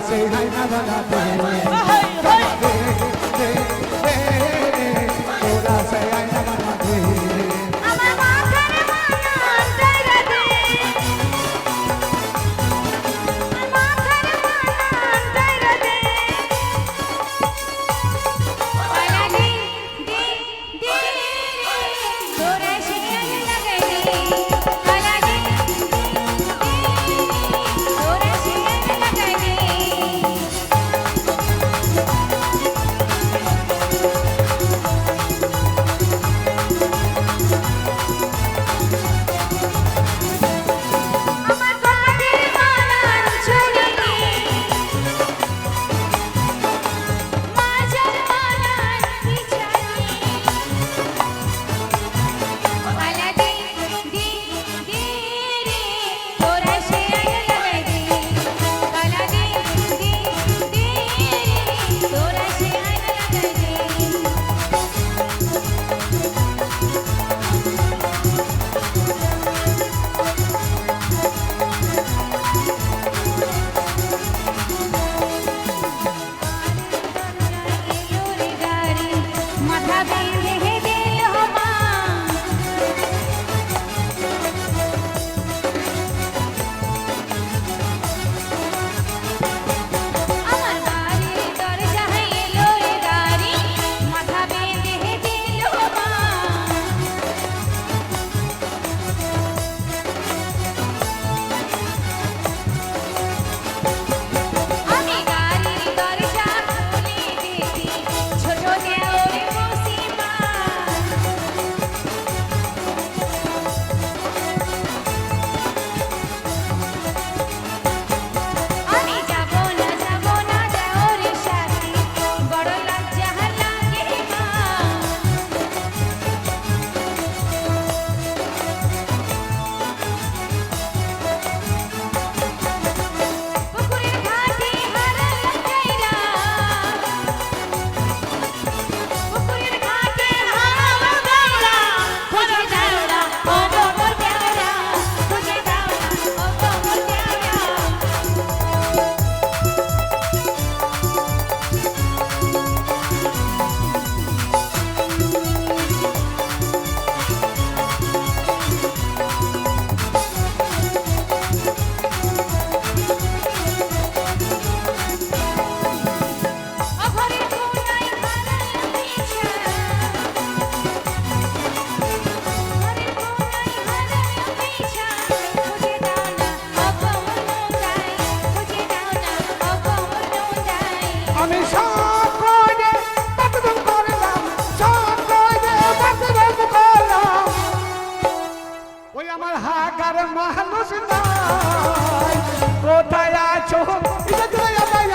সেই হাই না বাগাতে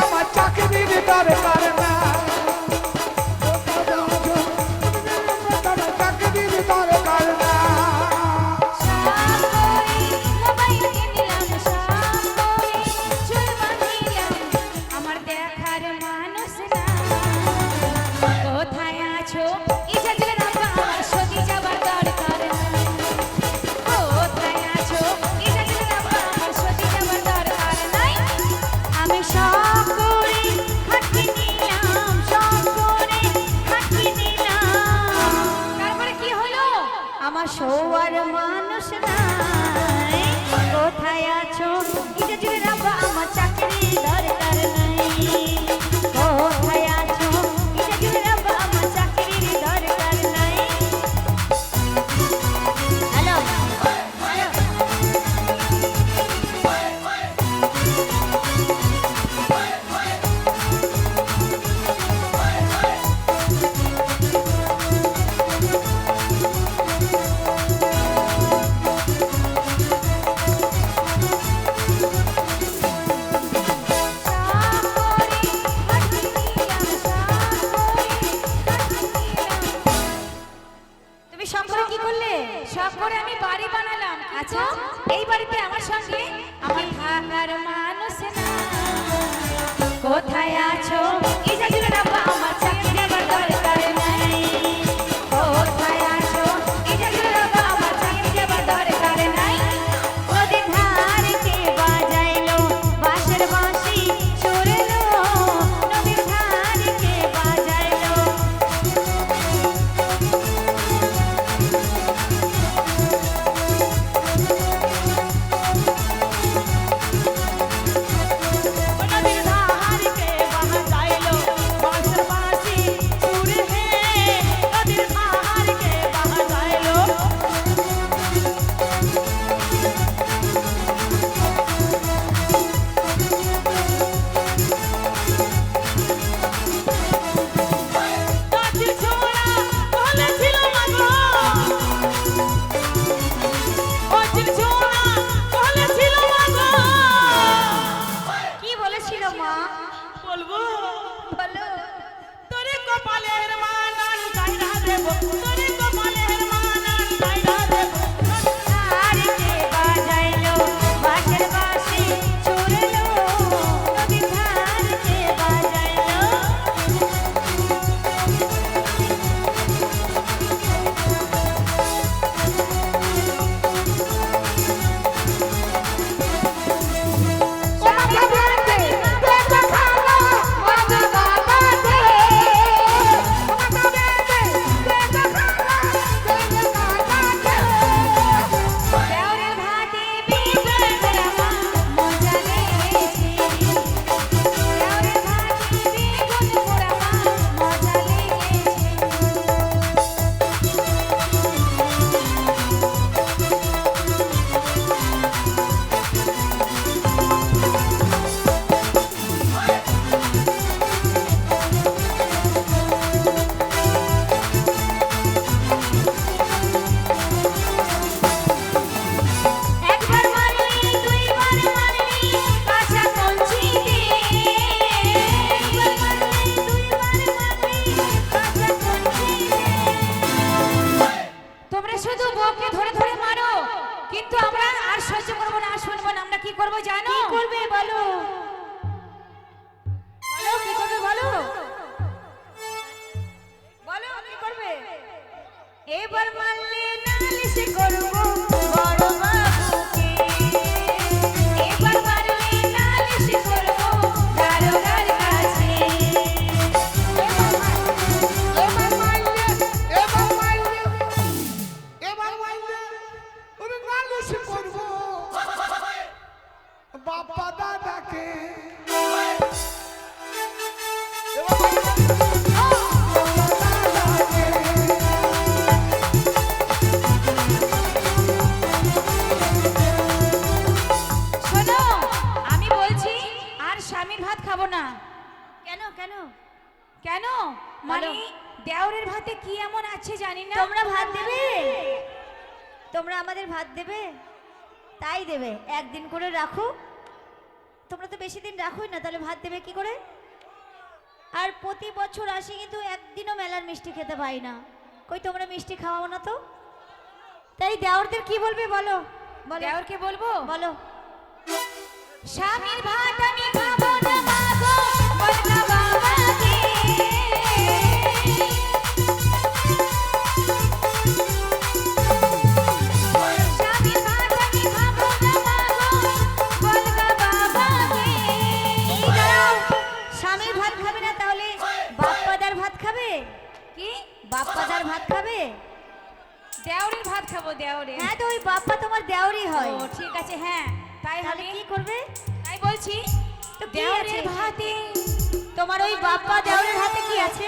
আমার চাকরির দরকার আমার সৌয়ার মানুষ নাই। কোথায় আছো? আমার চাকরি দরকার। আচ্ছা এই বাড়িতে আমার সঙ্গে আমার ভাগার মানুষ না। কোথায় করব জানো? কি করবে বলো? বলো কি করবে বলো? বলো কি করবে? এবার মানলে নালিশ করব। দেওরের কি এমন আছে জানি না। তোমরা ভাত দেবে? তোমরা আমাদের ভাত দেবে? তাই দেবে। একদিন করে রাখো। তোমরা তো বেশি দিন রাখোই না তাহলে ভাত দেবে কি করে? আর প্রতি বছর আসি কিন্তু একদিনও মেলার মিষ্টি খেতে পাই না। কই তোমরা মিষ্টি খাওয়াও না তো? তাই দেওরদের কি বলবে বলো? বলো। দেওরকে বলব? বলো। স্বামীর ভাত আমি খাব বাপ্পাদার ভাত খাবে? দেওরের ভাত খাব দেওরে। হ্যাঁ তো ওই বাপ্পা তোমার দেওরই হয়। ও ঠিক আছে হ্যাঁ তাই হবে। কি করবে? তাই বলছি তো দেওরের ভাতে। তোমার ওই বাপ্পা দেওরের হাতে কি আছে?